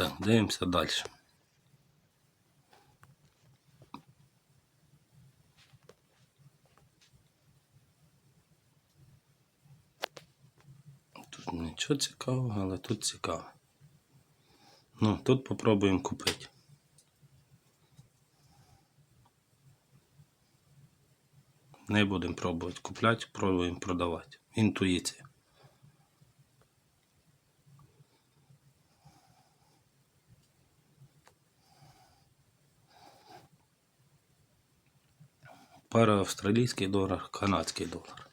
Так, дивимося далі. Тут нічого цікавого, але тут цікаво. Ну, тут попробуємо купити. Не будемо пробувати купляти, пробуємо продавати. Інтуїція. Пара австралійський долар, канадський долар.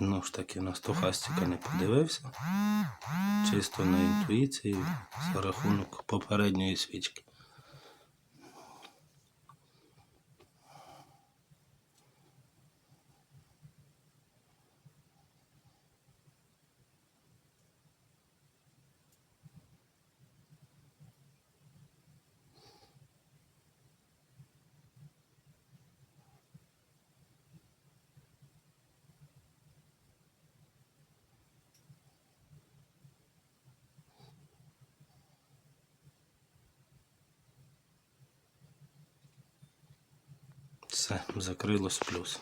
Ну ж таки, на стохастика не подивився. Чисто на інтуїції за рахунок попередньої свічки. Все, закрилось плюс.